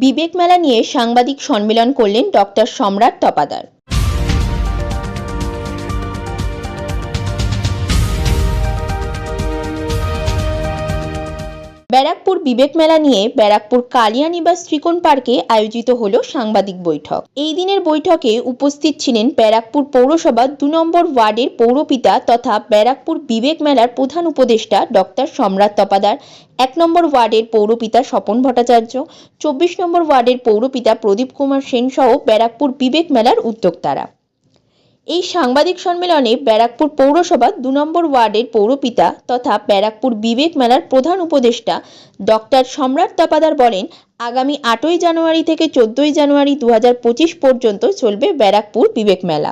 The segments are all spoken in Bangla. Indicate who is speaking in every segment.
Speaker 1: বিবেক মেলা নিয়ে সাংবাদিক সম্মেলন করলেন ডক্টর সম্রাট তপাদার। ব্যারাকপুর বিবেক মেলা নিয়ে ব্যারাকপুর কালিয়ানিবাস ত্রিকোণ পার্কে আয়োজিত হল সাংবাদিক বৈঠক। এই দিনের বৈঠকে উপস্থিত ছিলেন ব্যারাকপুর পৌরসভা দু নম্বর ওয়ার্ডের পৌরপিতা তথা ব্যারাকপুর বিবেক মেলার প্রধান উপদেষ্টা ডক্টর সম্রাট তপাদার, এক নম্বর ওয়ার্ডের পৌরপিতা স্বপন ভট্টাচার্য, চব্বিশ নম্বর ওয়ার্ডের পৌরপিতা প্রদীপ কুমার সেন সহ ব্যারাকপুর বিবেক মেলার উদ্যোক্তারা। এই সাংবাদিক সম্মেলনে ব্যারাকপুর পৌরসভা দু নম্বর ওয়ার্ডের পৌরপিতা তথা ব্যারাকপুর বিবেক মেলার প্রধান উপদেষ্টা ডক্টর সম্রাট তপাদার বলেন, আগামী আটই জানুয়ারি থেকে চোদ্দই জানুয়ারি দু হাজার পঁচিশ পর্যন্ত চলবে ব্যারাকপুর বিবেক মেলা।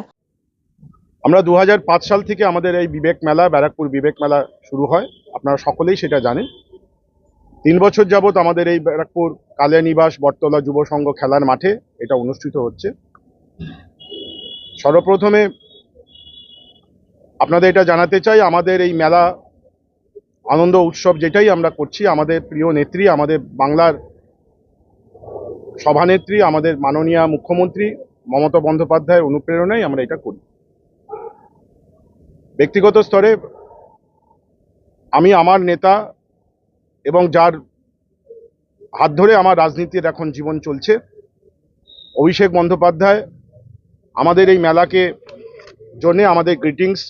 Speaker 2: আমরা দু হাজার পাঁচ সাল থেকে আমাদের এই বিবেক মেলা, ব্যারাকপুর বিবেক মেলা শুরু হয়। আপনারা সকলেই সেটা জানেন। তিন বছর যাবত আমাদের এই ব্যারাকপুর কালিয়ানিবাস বটতলা যুব সংঘ খেলার মাঠে এটা অনুষ্ঠিত হচ্ছে। সর্বপ্রথমে আপনাদের এটা জানাতে চাই, আমাদের এই মেলা আনন্দ উৎসব যেটাই আমরা করছি, আমাদের প্রিয় নেত্রী, আমাদের বাংলার সভানেত্রী, আমাদের মাননীয় মুখ্যমন্ত্রী মমতা বন্দ্যোপাধ্যায়ের অনুপ্রেরণায় আমরা এটা করি। ব্যক্তিগত স্তরে আমি আমার নেতা এবং যার হাত ধরে আমার রাজনীতির এখন জীবন চলছে, অভিষেক বন্দ্যোপাধ্যায় আমাদের এই মেলাকে জন্যে আমাদের গ্রিটিংস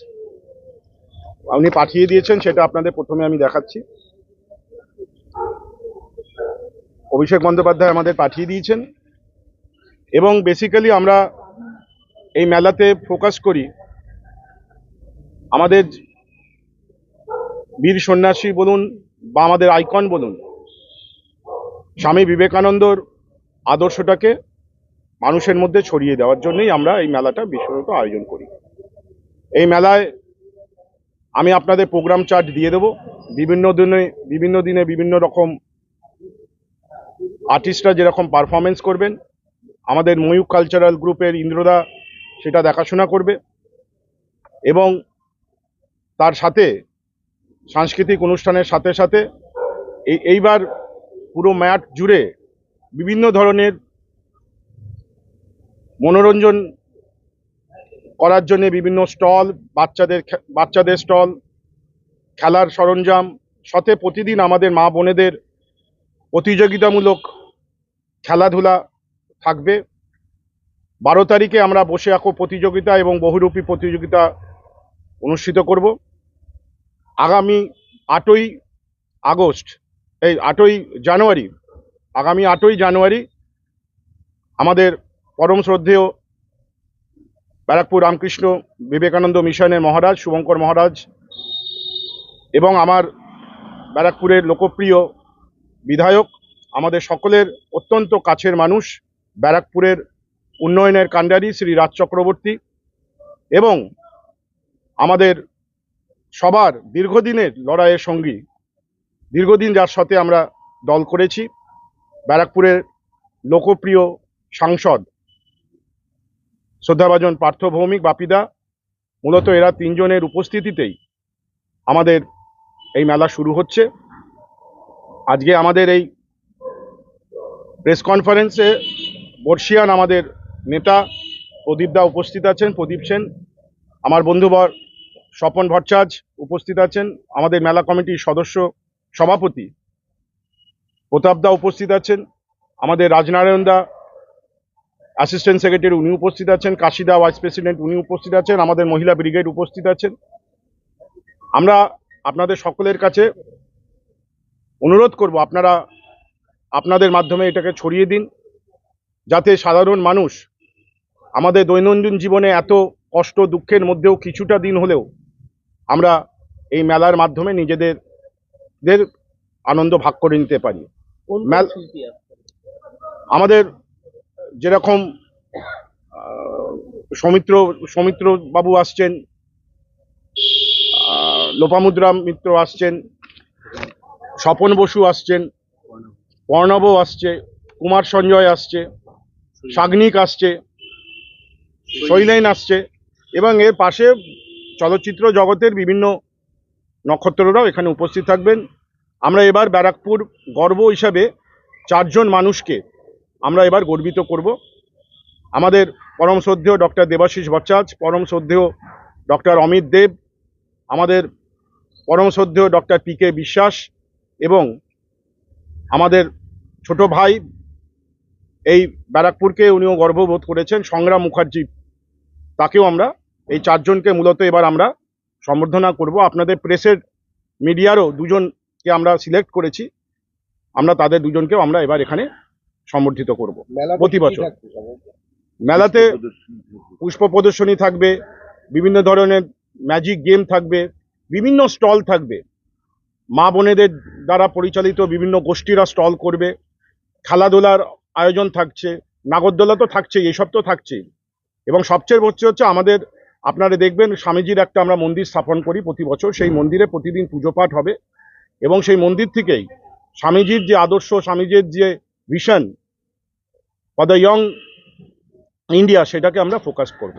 Speaker 2: উনি পাঠিয়ে দিয়েছেন, সেটা আপনাদের প্রথমে আমি দেখাচ্ছি। অভিষেক বন্দ্যোপাধ্যায় আমাদের পাঠিয়ে দিয়েছেন। এবং বেসিক্যালি আমরা এই মেলাতে ফোকাস করি আমাদের বীর সন্ন্যাসী বলুন বা আমাদের আইকন বলুন। স্বামী বিবেকানন্দর আদর্শটাকে মানুষের মধ্যে ছড়িয়ে দেওয়ার জন্যই আমরা এই মেলাটা বিশেষত আয়োজন করি। এই মেলায় আমি আপনাদের প্রোগ্রাম চার্ট দিয়ে দেব। বিভিন্ন দিনে বিভিন্ন দিনে বিভিন্ন রকম আর্টিস্টরা যেরকম পারফরমেন্স করবেন, আমাদের ময়ূক কালচারাল গ্রুপের ইন্দ্রদা সেটা দেখাশোনা করবে এবং তার সাথে সাংস্কৃতিক অনুষ্ঠানের সাথে সাথে এই এইবার পুরো ম্যাট জুড়ে বিভিন্ন ধরনের মনোরঞ্জন করার জন্য বিভিন্ন স্টল, বাচ্চাদের বাচ্চাদের স্টল, খেলার সরঞ্জাম, সাথে প্রতিদিন আমাদের মা বোনেদের প্রতিযোগিতামূলক খেলাধুলা থাকবে। বারো তারিখে আমরা বসে আঁকো প্রতিযোগিতা এবং বহুরূপী প্রতিযোগিতা অনুষ্ঠিত করব। আগামী আটই আগস্ট, এই আটই জানুয়ারি, আগামী আটই জানুয়ারি আমাদের পরম শ্রদ্ধেয় ব্যারাকপুর রামকৃষ্ণ বিবেকানন্দ মিশনের মহারাজ শুভঙ্কর মহারাজ এবং আমার ব্যারাকপুরের লোকপ্রিয় বিধায়ক, আমাদের সকলের অত্যন্ত কাছের মানুষ ব্যারাকপুরের উন্নয়নের কাণ্ডারি শ্রী রাজ চক্রবর্তী এবং আমাদের সবার দীর্ঘদিনের লড়াইয়ের সঙ্গী, দীর্ঘদিন যার সাথে আমরা দল করেছি, ব্যারাকপুরের লোকপ্রিয় সাংসদ শ্রদ্ধাভাজন পার্থ ভৌমিক বাপিদা, মূলত এরা তিনজনের উপস্থিতিতেই আমাদের এই মেলা শুরু হচ্ছে। আজকে আমাদের এই প্রেস কনফারেন্সে বর্ষিয়ান আমাদের নেতা প্রদীপ দা উপস্থিত আছেন, প্রদীপ সেন। আমার বন্ধুবর স্বপন ভট্টাচার্য উপস্থিত আছেন। আমাদের মেলা কমিটির সদস্য সভাপতি প্রতাপ দা উপস্থিত আছেন। আমাদের রাজনারায়ণ দা অ্যাসিস্ট্যান্ট সেক্রেটারি উনি উপস্থিত আছেন কাশিদা ভাইস প্রেসিডেন্ট উনি উপস্থিত আছেন আমাদের মহিলা ব্রিগেড উপস্থিত আছেন। আমরা আপনাদের সকলের কাছে অনুরোধ করব আপনারা আপনাদের মাধ্যমে এটাকে ছড়িয়ে দিন যাতে সাধারণ মানুষ আমাদের দৈনন্দিন জীবনে এত কষ্ট দুঃখের মধ্যেও কিছুটা দিন হলেও আমরা এই মেলার মাধ্যমে নিজেদের দের আনন্দ ভাগ করে নিতে পারি। আমাদের যেরকম সৌমিত্র সৌমিত্র বাবু আসছেন লোপামুদ্রা মিত্র আসছেন, স্বপন বসু আসছেন প্রণব আসছে, কুমার সঞ্জয় আসছে, সাগ্নিক আসছে, শৈলেন আসছে, এবং এর পাশে চলচ্চিত্র জগতের বিভিন্ন নক্ষত্ররাও এখানে উপস্থিত থাকবেন। আমরা এবার ব্যারাকপুর গর্ব হিসাবে চারজন মানুষকে আমরা এবার গর্বিত করব। আমাদের পরম শ্রদ্ধেয় ডক্টর দেবাশিস ভট্টাচার্য, পরম শ্রদ্ধেয় ডক্টর অমিত দেব, আমাদের পরম শ্রদ্ধেয় ডক্টর পি কে বিশ্বাস এবং আমাদের ছোট ভাই এই ব্যারাকপুরকে উনিও গর্ববোধ করেছেন, সংগ্রাম মুখার্জি। তাকেও আমরা, এই চারজনকে মূলত এবার আমরা সম্বর্ধনা করব। আপনাদের প্রেসের মিডিয়ারও দুজনকে আমরা সিলেক্ট করেছি। আমরা তাদের দুজনকেও আমরা এবার এখানে সম্বর্ধিত করব।
Speaker 3: মেলাতে
Speaker 2: প্রতি বছর। মেলাতে পুষ্প প্রদর্শনী থাকবে। বিভিন্ন ধরনের ম্যাজিক গেম থাকবে বিভিন্ন স্টল থাকবে। মা বোনেদের দ্বারা পরিচালিত বিভিন্ন গোষ্ঠীরা স্টল করবে। খেলাধুলার আয়োজন থাকছে নাগরদোলা তো থাকছেই এসব তো থাকছেই। এবং সবচেয়ে হচ্ছে হচ্ছে আমাদের আপনারা দেখবেন স্বামীজির একটা আমরা মন্দির স্থাপন করি প্রতি বছর সেই মন্দিরে প্রতিদিন পুজো পাঠ হবে। এবং সেই মন্দির থেকেই স্বামীজির যে আদর্শ স্বামীজির যে vision for the young India সেটাকে আমরা ফোকাস করব।